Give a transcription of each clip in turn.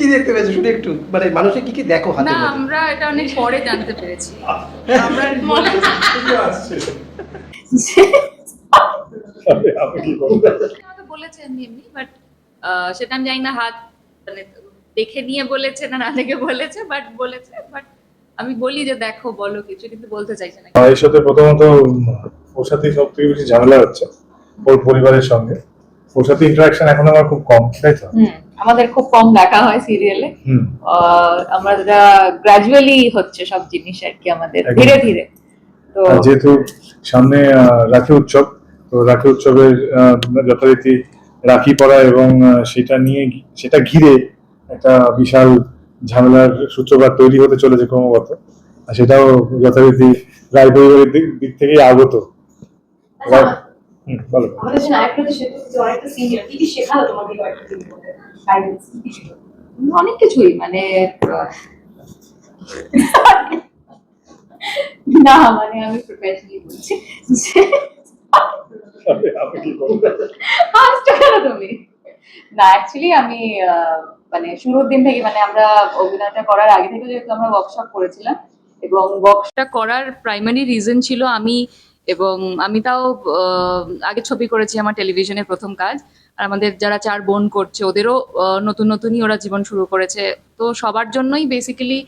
কি দেখতে পেয়েছ? শুধু একটু মানে মানুষে কি কি দেখো হাতে না আমরা এটা অনেক পরে জানতে পেরেছি। আমরা আসছে। তবে আমি কি বলব আমাকে বলেছে এমনি এমনি বাট সেটা আমি জানি না হাত মানে দেখে নিয়ে বলেছে না না দেখে বলেছে বাট বলেছে বাট আমি বলি যে দেখো বলো কিছু কিন্তু বলতে চাইছে না। এর সাথে প্রথমত ওর সাথে সব থেকে বেশি ঝামেলা হচ্ছে ওর পরিবারের সঙ্গে। ওর সাথে ইন্টারাকশন এখন আমার খুব কম তাই তো? আমাদের খুব কম দেখা হয় সিরিয়ালে আমরা গ্রাজুয়ালি হচ্ছে সব জিনিস আর কি আমাদের। ধীরে ধীরে। তো যেহেতু সামনে রাখি উৎসব তো রাখি উৎসবের আহ, যথারীতি রাখি পরা এবং সেটা নিয়ে সেটা ঘিরে একটা বিশাল ঝামেলার সূত্রপাত তৈরি হতে চলেছে ক্রমাগত। আর সেটাও যথারীতি রায় পরিবারের দিক দিক থেকেই আগত। হুম, বলো। আমাদের জন্য আরেকটা যে সেতু অনেকটা সিনিয়র কি কি শেখালো তোমাকে কয়েকটা দিন গাইডেন্স কি কি শেখালো? অনেক কিছুই মানে না মানে আমি প্রফেশনালি বলছি? তুমি। না অ্যাকচুয়ালি আমি আহ, মানে শুরুর দিন থেকে মানে আমরা অভিনয়টা করার আগে থেকে যেহেতু আমরা ওয়ার্কশপ করেছিলাম এবং ওয়ার্কশপটা করার প্রাইমারি রিজন ছিল আমি এবং আমি তাও আগে ছবি করেছি আমার টেলিভিশনের প্রথম কাজ। আর আমাদের যারা চার বোন করছে, ওদেরও নতুন নতুনই ওরা জীবন শুরু করেছে। তো সবার জন্যই বেসিক্যালি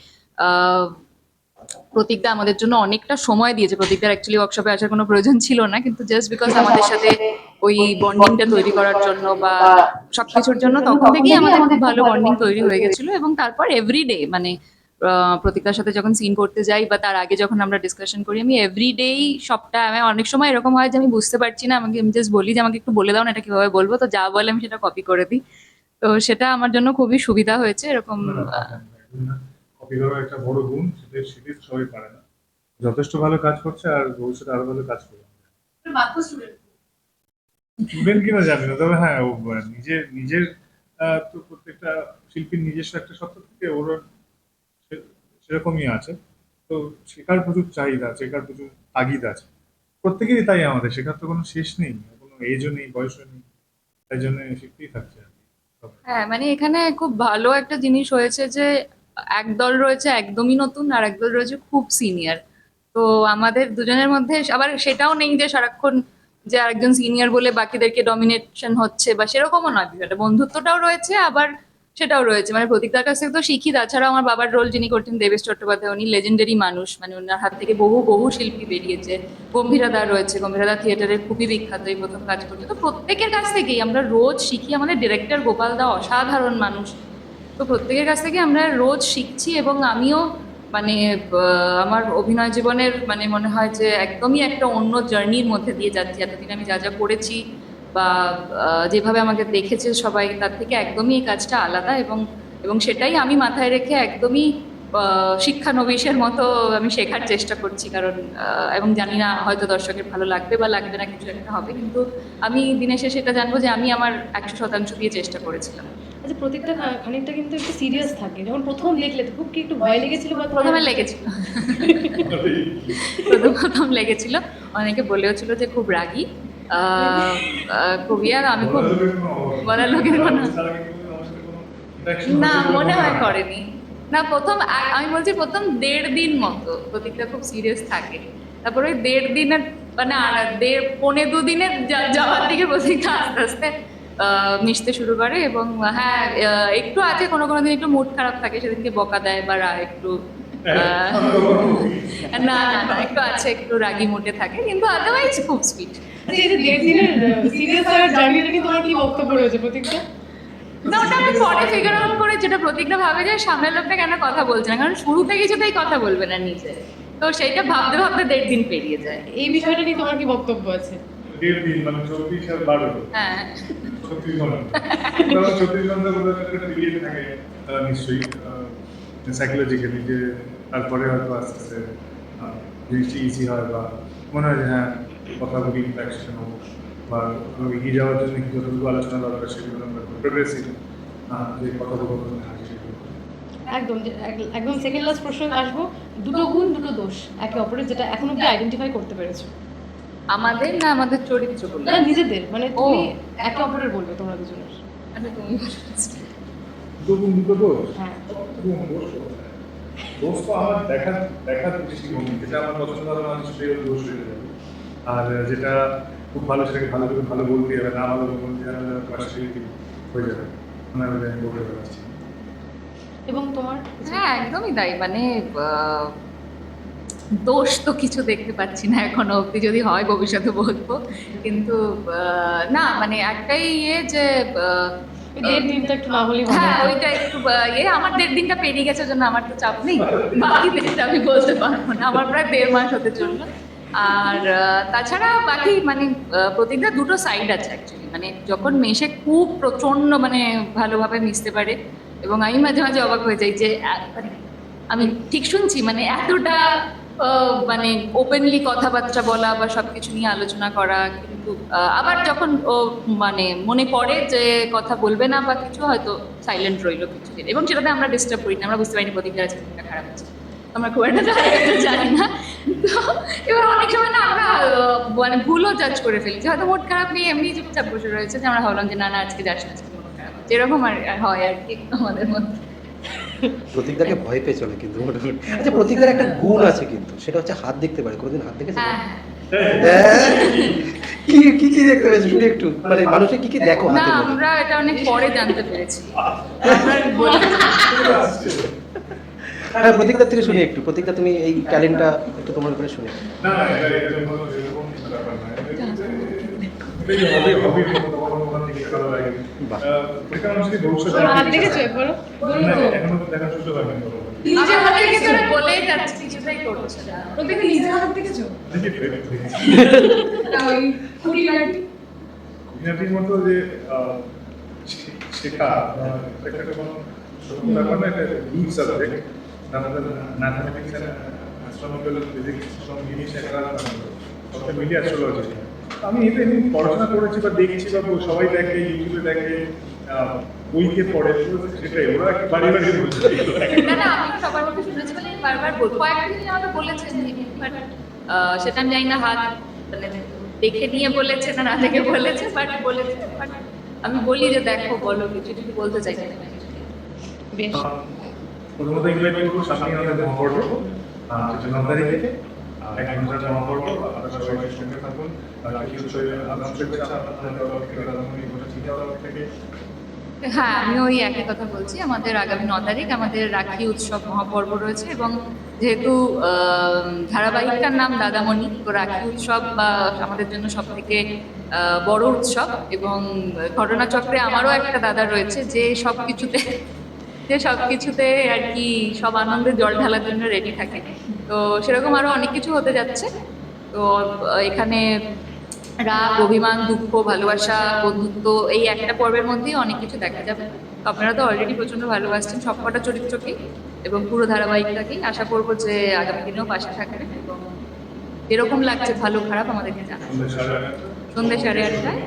প্রতীকদা আমাদের জন্য অনেকটা সময় দিয়েছে। প্রতীকদার অ্যাকচুয়ালি ওয়ার্কশপে আসার কোনো প্রয়োজন ছিল না। কিন্তু জাস্ট বিকজ আমাদের সাথে ওই বন্ডিংটা তৈরি করার জন্য বা সবকিছুর জন্য তখন থেকেই আমাদের খুব ভালো বন্ডিং তৈরি হয়ে গেছিল। এবং তারপর এভরিডে মানে আহ, প্রতীকদার সাথে যখন সিন করতে যাই বা তার আগে যখন আমরা ডিসকাশন করি আমি এভরিডেই সবটা আমি অনেক সময় এরকম হয় যে আমি বুঝতে পারছি না আমাকে আমি জাস্ট বলি যে আমাকে একটু বলে দাও না এটা কীভাবে বলব। তো যা বলে আমি সেটা কপি করে দিই। তো সেটা আমার জন্য খুবই সুবিধা হয়েছে এরকম কপি করার একটা বড় গুণ সেটা সবাই পারে না। যথেষ্ট ভালো কাজ করছে আর ভবিষ্যতে আরও ভালো কাজ করবে। স্টুডেন্ট স্টুডেন্ট কিনা জানি না তবে হ্যাঁ নিজের নিজের তো প্রত্যেকটা শিল্পীর নিজস্ব একটা সত্য থেকে ওর সেরকমই আছে। তো শেখার প্রচুর চাহিদা শেখার প্রচুর তাগিদ আছে। প্রত্যেকেরই তাই আমাদের, শেখার তো কোনো শেষ নেই, কোনো এজও নেই, বয়সও নেই, তাই জন্য শিখতেই থাকছে। হ্যাঁ মানে এখানে খুব ভালো একটা জিনিস হয়েছে যে একদল রয়েছে একদমই নতুন আর একদল রয়েছে খুব সিনিয়র তো আমাদের দুজনের মধ্যে আবার সেটাও নেই যে সারাক্ষণ যে আরেকজন সিনিয়র বলে বাকিদেরকে ডমিনেশন হচ্ছে বা সেরকমও নয় বিষয়টা। বন্ধুত্বটাও রয়েছে, আবার সেটাও রয়েছে। মানে প্রতীকদার কাছ থেকে তো শিখি, তাছাড়াও আমার বাবার রোল যিনি করতেন দেবেশ চট্টোপাধ্যায়, উনি লেজেন্ডারি মানুষ। মানে ওনার হাত থেকে বহু বহু শিল্পী বেরিয়েছে। গম্ভীরাদা রয়েছে, গম্ভীরাদা থিয়েটারের খুবই বিখ্যাত এই প্রথম কাজ করছে তো প্রত্যেকের কাছ থেকেই আমরা রোজ শিখি। আমাদের ডিরেক্টর গোপাল দা অসাধারণ মানুষ। তো প্রত্যেকের কাছ থেকে আমরা রোজ শিখছি এবং আমিও মানে আমার অভিনয় জীবনের মানে মনে হয় যে একদমই একটা অন্য জার্নির মধ্যে দিয়ে যাচ্ছি। এতদিন আমি যা যা করেছি বা যেভাবে আমাকে দেখেছে সবাই তার থেকে একদমই এই কাজটা আলাদা এবং এবং সেটাই আমি মাথায় রেখে একদমই শিক্ষানবিশের মতো আমি শেখার চেষ্টা করছি। কারণ এবং জানি না হয়তো দর্শকের ভালো লাগবে বা লাগবে না কিছু একটা হবে। কিন্তু আমি দিনের শেষে এটা জানব যে আমি আমার একশো শতাংশ দিয়ে চেষ্টা করেছিলাম। আচ্ছা প্রত্যেকটা খানিকটা কিন্তু একটু সিরিয়াস থাকে। যখন প্রথম লিখলে তো খুব কি একটু ভয় লেগেছিল বা প্রথমে লেগেছিল। প্রথম প্রথম লেগেছিল। অনেকে বলেও ছিল যে খুব রাগী। কবি আর আমি খুব বলার লোকের কোনো না মনে হয় করেনি। না প্রথম আমি বলছি প্রথম দেড় দিন মতো প্রতীকটা খুব সিরিয়াস থাকে। তারপরে ওই দেড় দিনের মানে দেড় পৌনে দুদিনের যাওয়ার দিকে প্রতীকটা আস্তে আস্তে আহ, মিশতে শুরু করে এবং হ্যাঁ একটু আছে কোনো কোনো দিন একটু মুড খারাপ থাকে সেদিনকে বকা দেয় বা একটু আহ, না না না একটু আছে একটু রাগি মুডে থাকে কিন্তু আদারওয়াইজ খুব সুইট আচ্ছা এই যে দেড় সিরিয়াস হওয়ার জার্নিটা নিয়ে তোমার কি বক্তব্য রয়েছে না ওটা আমি পরে ফিগার আউট করে যেটা প্রতীকটা ভাবে যে সামনের লোকটা কেন কথা বলছে না? কারণ শুরুতে কিছুতেই কথা বলবে না নিজে। তো সেইটা ভাবতে ভাবতে দেড় দিন পেরিয়ে যায়। এই বিষয়টা নিয়ে তোমার কি বক্তব্য আছে? দেড় দিন মানে চব্বিশ আর বারো হ্যাঁ। ছত্রিশ ঘণ্টা কারণ ছত্রিশ ঘণ্টা বলে একটা পিরিয়ড থাকে আহ, নিশ্চয়ই সাইকোলজিক্যালি যে তারপরে হয়তো আস্তে আস্তে আহ, ইজি হয় বা মনে হয় যে হ্যাঁ কথা বলি একসাথে বা এগিয়ে যাওয়ার জন্য কি যতটুকু আলোচনা দরকার সেগুলো আমরা প্রোগ্রেসিভ যে থাকে সেগুলো। একদম একদম সেকেন্ড লাস্ট প্রশ্ন আসব। দুটো গুণ দুটো দোষ একে অপরের যেটা এখন অব্দি আইডেন্টিফাই করতে পেরেছ। আমাদের না আমাদের চরিত্র না নিজেদের। মানে তুমি একে অপরের বলবে তোমরা দুজনের। আচ্ছা তুমি দুটো গুণ দুটো দোষ? হ্যাঁ। দোষ? দোষ তো আমার দেখার দেখার দৃষ্টিভঙ্গি। যেটা আমার পছন্দ হবে মানুষ হলো দোষ হয়ে যাবে। আর যেটা খুব ভালো সেটাকে ভালো করে ভালো বলতে হবে না ভালো বলতে হবে হয়ে যাবে? আমার আমি এবং তোমার হ্যাঁ একদমই তাই। মানে দোষ তো কিছু দেখতে পাচ্ছি না এখনও অব্দি যদি হয় ভবিষ্যতে বলব। কিন্তু আহ, না মানে একটাই ইয়ে যে দেড় দিনটা একটু না হলেই হ্যাঁ ওইটা একটু আহ, ইয়ে আমার দেড় দিনটা পেরিয়ে গেছে জন্য আমার তো চাপ নেই। বাকি দিনটা আমি বলতে পারব না। আমার প্রায় দেড় মাস হতে চলল আর তাছাড়া বাকি মানে প্রতিটা দুটো সাইড আছে অ্যাকচুয়ালি মানে যখন মেশে খুব প্রচণ্ড মানে ভালোভাবে মিশতে পারে এবং আমি মাঝে মাঝে অবাক হয়ে যাই যে মানে আমি ঠিক শুনছি মানে এতটা মানে ওপেনলি কথাবার্তা বলা বা সবকিছু নিয়ে আলোচনা করা কিন্তু আবার যখন ও মানে মনে পড়ে যে কথা বলবে না বা কিছু, হয়তো সাইলেন্ট রইল কিছু দিন এবং সেটাতে আমরা ডিস্টার্ব করি না, আমরা বুঝতে পারিনি প্রতিজ্ঞার আছে খারাপ আছে। আমরা খুব একটা জানি না। এবার অনেক সময় না আমরা মানে ভুলও জাজ করে ফেলি যে হয়তো মোট খারাপ নেই এমনি চুপচাপ বসে রয়েছে যে আমরা ভাবলাম যে না না আজকে যাস না আজকে খারাপ। আছে আর হয় আর কি আমাদের মধ্যে। প্রতীকদাকে ভয় পেয়ে চলে কিন্তু মোটামুটি আচ্ছা প্রতীকদার একটা গুণ আছে কিন্তু সেটা হচ্ছে হাত দেখতে পারে। কোনোদিন হাত দেখেছে? হ্যাঁ হ্যাঁ। কি কি কি দেখতে পেয়েছ? শুনি একটু। মানে মানুষে কি কি দেখো না হাতে আমরা এটা অনেক পরে জানতে পেরেছি। বলি হ্যাঁ প্রতীকদার থেকে শুনি একটু। প্রতীকদা তুমি এই ট্যালেন্টটা একটু তোমার করে শুনি মতো যে শেখা আহ, একটা কোনো ব্যাপার না এটা ডিপ সাবজেক্ট আমাদের ম্যাথমেটিক্স অ্যান্ড অ্যাস্ট্রোনমিক্যাল ফিজিক্স সব মিলিয়ে শেখা সবটা মিলিয়ে অ্যাস্ট্রোলজি আমি এটা এমনি পড়াশোনা করেছি বা দেখছি বা সবাই দেখে ইউটিউবে দেখে আহ, বইকে পড়ে সেটাই ওরা বাড়ি বাড়ি বলছে? না আমি সবার মুখে শুনেছি বলে বারবার বল কয়েকদিন আমাকে বলেছেন বাট সেটা আমি জানি না হাত মানে দেখে নিয়ে বলেছে না না দেখে বলেছে বাট বলেছে বাট আমি বলি যে দেখো বলো কিছু কিছু বলতে চাইছি না বেশ। প্রথমত ইনভাইট করব সামনে আমাদের তারিখে এক আপনারা সবাই সঙ্গে থাকুন। শুভেচ্ছা থেকে থেকে হ্যাঁ আমি ওই একই কথা বলছি। আমাদের আগামী ন তারিখ আমাদের রাখি উৎসব মহাপর্ব রয়েছে এবং যেহেতু ধারাবাহিকটার নাম দাদামণি, তো রাখি উৎসব বা আমাদের জন্য সব থেকে বড় উৎসব এবং ঘটনাচক্রে আমারও একটা দাদা রয়েছে যে সব কিছুতে যে সব কিছুতে আর কি সব আনন্দে জল ঢালার জন্য রেডি থাকে। তো সেরকম আরও অনেক কিছু হতে যাচ্ছে। তো এখানে রাগ, অভিমান, দুঃখ, ভালোবাসা, বন্ধুত্ব এই একটা পর্বের মধ্যেই অনেক কিছু দেখা যাবে। আপনারা তো অলরেডি প্রচণ্ড ভালোবাসছেন সবকটা চরিত্রকেই এবং পুরো ধারাবাহিকটাকেই। আশা করব যে আগামী দিনেও পাশে থাকবেন এবং এরকম লাগছে ভালো খারাপ আমাদেরকে জানাবেন। সন্ধ্যে সাড়ে আটটায়।